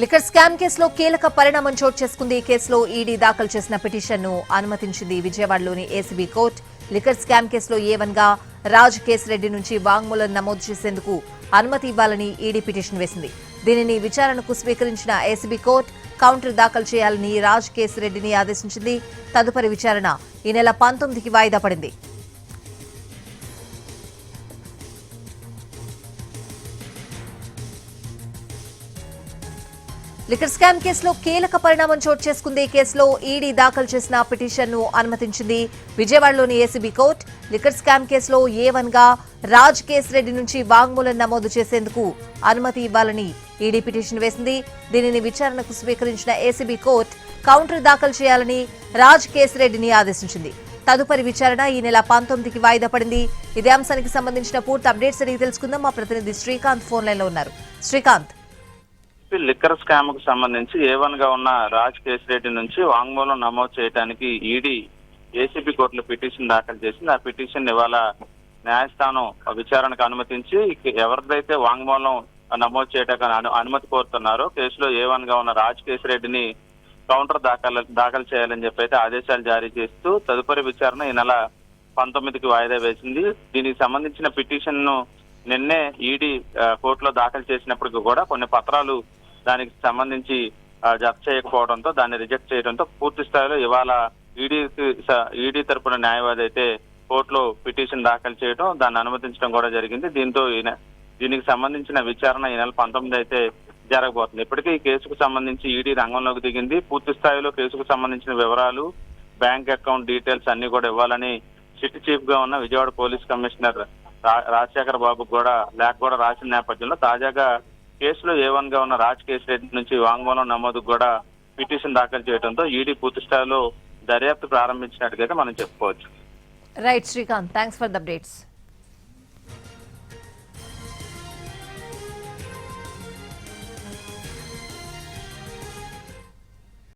Liquor scam కేసులో కీలక పరిణామం చోటు చేసుకుంది. ఈ కేసులో ఈడీ దాఖలు చేసిన పిటిషన్ను అనుమతించింది విజయవాడలోని ఏసీబీ కోర్టు. లిక్కర్ స్కామ్ కేసులో ఏ గా రాజ్ కేసిరెడ్డి నుంచి వాంగ్మూలం నమోదు చేసేందుకు అనుమతి ఇవ్వాలని ఈడీ పిటిషన్ వేసింది. దీనిని విచారణకు స్వీకరించిన ఏసీబీ కోర్టు కౌంటర్ దాఖలు చేయాలని రాజ్ కేసిరెడ్డిని ఆదేశించింది. తదుపరి విచారణ ఈ నెల పంతొమ్మిదికి వాయిదా పడింది. లిక్కర్ స్కామ్ కేసులో కీలక పరిణామం చోటు చేసుకుంది. కేసులో ఈడీ దాఖలు చేసిన పిటిషన్ను అనుమతించింది విజయవాడలోని ఏసీబీ కోర్టు. లిక్కర్ స్కామ్ కేసులో ఏ వన్గా రాజ్ కేసిరెడ్డి నుంచి వాంగ్మూలం నమోదు చేసేందుకు అనుమతి ఇవ్వాలని ఈడీ పిటిషన్ వేసింది. దీనిని విచారణకు స్వీకరించిన ఏసీబీ కోర్టు కౌంటర్ దాఖలు చేయాలని రాజ్ కేసిరెడ్డిని ఆదేశించింది. తదుపరి విచారణ ఈ నెల పంతొమ్మిదికి వాయిదా పడింది. ఇదే అంశానికి సంబంధించిన పూర్తి అప్డేట్స్ అడిగి తెలుసుకుందాం. మా ప్రతినిధి శ్రీకాంత్ ఫోన్ లైన్లో ఉన్నారు. శ్రీకాంత్. లిక్కర్ స్కామ్కు సంబంధించి ఏ వన్గా ఉన్న రాజ్ కేసిరెడ్డి నుంచి వాంగ్మూలం నమోదు చేయడానికి ఈడీ ఏసీబీ కోర్టులో పిటిషన్ దాఖలు చేసింది. ఆ పిటిషన్ ఇవాళ న్యాయస్థానం విచారణకు అనుమతించి ఎవరిదైతే వాంగ్మూలం నమోదు చేయడానికి అనుమతి కోరుతున్నారో కేసులో ఏ వన్గా ఉన్న రాజ్ కేసిరెడ్డిని కౌంటర్ దాఖలు దాఖలు చేయాలని చెప్పి అయితే ఆదేశాలు జారీ చేస్తూ తదుపరి విచారణ ఈ నెల పంతొమ్మిదికి వాయిదా వేసింది. దీనికి సంబంధించిన పిటిషన్ను నిన్నే ఈడీ కోర్టులో దాఖలు చేసినప్పటికీ కూడా కొన్ని పత్రాలు దానికి సంబంధించి ఆ, జప్తు చేయకపోవడంతో దాన్ని రిజెక్ట్ చేయడంతో పూర్తి స్థాయిలో ఇవాళ ఈడీ ఈడీ తరపున న్యాయవాది అయితే కోర్టులో పిటిషన్ దాఖలు చేయడం దాన్ని అనుమతించడం కూడా జరిగింది. దీంతో ఈయన దీనికి సంబంధించిన విచారణ ఈ నెల పంతొమ్మిది అయితే జరగబోతుంది. ఇప్పటికే ఈ కేసుకు సంబంధించి ఈడీ రంగంలోకి దిగింది. పూర్తి స్థాయిలో కేసుకు సంబంధించిన వివరాలు బ్యాంక్ అకౌంట్ డీటెయిల్స్ అన్ని కూడా ఇవ్వాలని సిటీ చీఫ్గా ఉన్న విజయవాడ పోలీస్ కమిషనర్ రా- రాజశేఖర్ బాబు కూడా లేఖ కూడా రాసిన నేపథ్యంలో తాజాగా కేసులో ఏ వన్గా ఉన్న రాజ్ కేసిరెడ్డి నుంచి వాంగ్మూలం నమోదు కూడా పిటిషన్ దాఖలు చేయడంతో ఈడీ పూర్తి స్థాయిలో దర్యాప్తు ప్రారంభించినట్టుగా మనం చెప్పుకోవచ్చు. Right Srikanth thanks for the updates